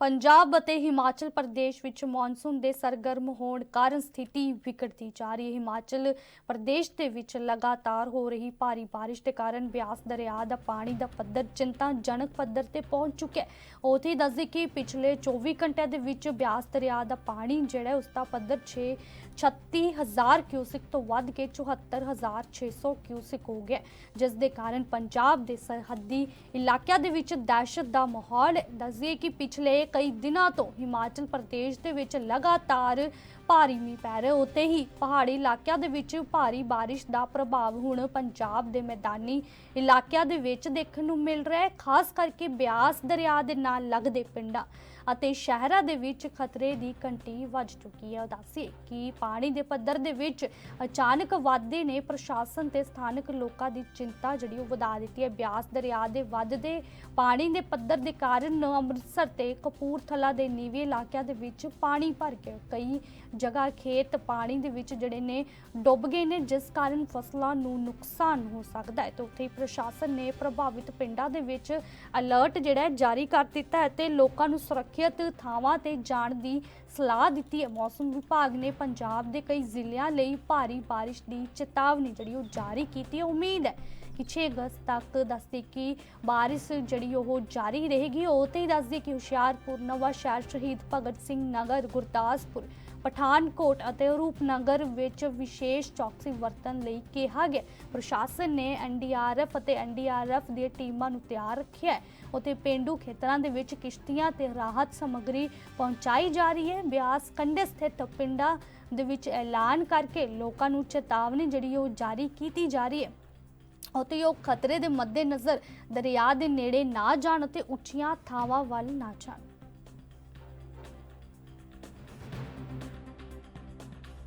ਪੰਜਾਬ ਅਤੇ ਹਿਮਾਚਲ ਪ੍ਰਦੇਸ਼ ਵਿੱਚ ਮੌਨਸੂਨ ਦੇ ਸਰਗਰਮ ਹੋਣ ਕਾਰਨ ਸਥਿਤੀ ਵਿਗੜਦੀ ਜਾ ਰਹੀ ਹੈ। ਹਿਮਾਚਲ ਪ੍ਰਦੇਸ਼ ਦੇ ਵਿੱਚ ਲਗਾਤਾਰ ਹੋ ਰਹੀ ਭਾਰੀ ਬਾਰਿਸ਼ ਦੇ ਕਾਰਨ ਬਿਆਸ ਦਰਿਆ ਦਾ ਪਾਣੀ ਦਾ ਪੱਧਰ ਚਿੰਤਾਜਨਕ ਪੱਧਰ ਤੇ ਪਹੁੰਚ ਚੁੱਕਿਆ ਹੈ। ਉਥੇ ਦੱਸਦੇ ਕਿ ਪਿਛਲੇ 24 ਘੰਟਿਆਂ ਦੇ ਵਿੱਚ ਬਿਆਸ ਦਰਿਆ ਦਾ ਪਾਣੀ ਜਿਹੜਾ ਹੈ, ਉਸ ਦਾ ਪੱਧਰ 6 36000 ਕਿਊਸਿਕ ਤੋਂ ਵੱਧ ਕੇ 74600 ਕਿਊਸਿਕ ਹੋ ਗਿਆ ਜਿਸ ਦੇ ਕਾਰਨ ਪੰਜਾਬ ਦੇ ਸਰਹੱਦੀ ਇਲਾਕਿਆਂ ਦੇ ਵਿੱਚ ਦਹਿਸ਼ਤ ਦਾ ਮਾਹੌਲ ਹੈ। ਦੱਸਦੇ ਕਿ ਪਿਛਲੇ ਕਈ ਦਿਨਾਂ ਤੋਂ ਹਿਮਾਚਲ ਪ੍ਰਦੇਸ਼ ਦੇ ਵਿੱਚ ਲਗਾਤਾਰ ਭਾਰੀ ਮੀਂਹ ਪੈ ਰਿਹਾ। ਉਤੇ ਹੀ ਪਹਾੜੀ ਇਲਾਕਿਆਂ ਦੇ ਵਿੱਚ ਭਾਰੀ ਬਾਰਿਸ਼ ਦਾ ਪ੍ਰਭਾਵ ਹੁਣ ਪੰਜਾਬ ਦੇ ਮੈਦਾਨੀ ਇਲਾਕਿਆਂ ਦੇ ਵਿੱਚ ਦੇਖਣ ਨੂੰ ਮਿਲ ਰਿਹਾ ਹੈ। ਖਾਸ ਕਰਕੇ ਬਿਆਸ ਦਰਿਆ ਦੇ ਨਾਲ ਲੱਗਦੇ ਪਿੰਡਾਂ ਅਤੇ ਸ਼ਹਿਰਾਂ ਦੇ ਵਿੱਚ ਖਤਰੇ ਦੀ ਘੰਟੀ ਵੱਜ ਚੁੱਕੀ ਹੈ। ਦੱਸਿਏ ਕਿ ਪਾਣੀ ਦੇ ਪੱਧਰ ਦੇ ਵਿੱਚ ਅਚਾਨਕ ਵਾਧੇ ਨੇ ਪ੍ਰਸ਼ਾਸਨ ਤੇ ਸਥਾਨਕ ਲੋਕਾਂ ਦੀ ਚਿੰਤਾ ਜਿਹੜੀ ਉਹ ਵਧਾ ਦਿੱਤੀ ਹੈ। ਬਿਆਸ ਦਰਿਆ ਦੇ ਵੱਧਦੇ ਪਾਣੀ ਦੇ ਪੱਧਰ ਦੇ ਕਾਰਨ ਅੰਮ੍ਰਿਤਸਰ ਤੇ ਕਪੂਰਥਲਾ ਦੇ ਨੀਵੇਂ ਇਲਾਕਿਆਂ ਦੇ ਵਿੱਚ ਪਾਣੀ ਭਰ ਗਿਆ ਕਈ ਜਗ੍ਹਾ ਖੇਤ ਪਾਣੀ ਦੇ ਵਿੱਚ ਜਿਹੜੇ ਨੇ ਡੁੱਬ ਗਏ ਨੇ, ਜਿਸ ਕਾਰਨ ਫਸਲਾਂ ਨੂੰ ਨੁਕਸਾਨ ਹੋ ਸਕਦਾ ਹੈ। ਤੇ ਉੱਥੇ ਪ੍ਰਸ਼ਾਸਨ ਨੇ ਪ੍ਰਭਾਵਿਤ ਪਿੰਡਾਂ ਦੇ ਵਿੱਚ ਅਲਰਟ ਜਿਹੜਾ ਜਾਰੀ ਕਰ ਦਿੱਤਾ ਹੈ ਤੇ ਲੋਕਾਂ ਨੂੰ ਸੁਰੱਖਿਅਤ ਥਾਵਾਂ ਤੇ ਜਾਣ ਦੀ ਸਲਾਹ ਦਿੱਤੀ ਹੈ। ਮੌਸਮ ਵਿਭਾਗ ਨੇ ਪੰਜਾਬ ਦੇ ਕਈ ਜ਼ਿਲ੍ਹਿਆਂ ਲਈ ਭਾਰੀ ਬਾਰਿਸ਼ ਦੀ ਚੇਤਾਵਨੀ ਜਿਹੜੀ ਉਹ ਜਾਰੀ ਕੀਤੀ ਹੈ। ਉਮੀਦ ਹੈ ਕਿ 6 ਅਗਸਤ ਤੱਕ ਦੱਸਦੇ ਕਿ ਬਾਰਿਸ਼ ਜਿਹੜੀ ਉਹ ਜਾਰੀ ਰਹੇਗੀ। ਉਹ ਤੇ ਹੀ ਦੱਸਦੇ ਕਿ ਹੁਸ਼ਿਆਰ ਹੁਸ਼ਿਆਰਪੁਰ ਨਵਾਂ ਸ਼ਹਿਰ ਸ਼ਹੀਦ ਭਗਤ ਸਿੰਘ ਨਗਰ, ਗੁਰਦਾਸਪੁਰ, ਪਠਾਨਕੋਟ ਅਤੇ ਰੂਪਨਗਰ ਵਿੱਚ ਵਿਸ਼ੇਸ਼ ਚੌਕਸੀ ਵਰਤਣ ਲਈ ਕਿਹਾ ਗਿਆ। ਪ੍ਰਸ਼ਾਸਨ ਨੇ ਐਨਡੀਆਰਐਫ ਅਤੇ ਐਨਡੀਆਰਐਫ ਦੀਆਂ ਟੀਮਾਂ ਨੂੰ ਤਿਆਰ ਰੱਖਿਆ ਹੈ। ਉਤੇ ਪਿੰਡੂ ਖੇਤਰਾਂ ਦੇ ਵਿੱਚ ਕਿਸ਼ਤੀਆਂ ਤੇ ਰਾਹਤ ਸਮੱਗਰੀ ਪਹੁੰਚਾਈ ਜਾ ਰਹੀ ਹੈ। ਬਿਆਸ ਕੰਢੇ ਸਥਿਤ ਪਿੰਡਾਂ ਦੇ ਵਿੱਚ ਐਲਾਨ ਕਰਕੇ ਲੋਕਾਂ ਨੂੰ ਚੇਤਾਵਨੀ ਜਿਹੜੀ ਉਹ ਜਾਰੀ ਕੀਤੀ ਜਾ ਰਹੀ ਹੈ। ਅਤੇ ਉਹ ਖਤਰੇ ਦੇ ਮੱਦੇਨਜ਼ਰ ਦਰਿਆ ਦੇ ਨੇੜੇ ਨਾ ਜਾਣ ਅਤੇ ਉੱਚੀਆਂ ਥਾਵਾਂ ਵੱਲ ਨਾ ਜਾਣ।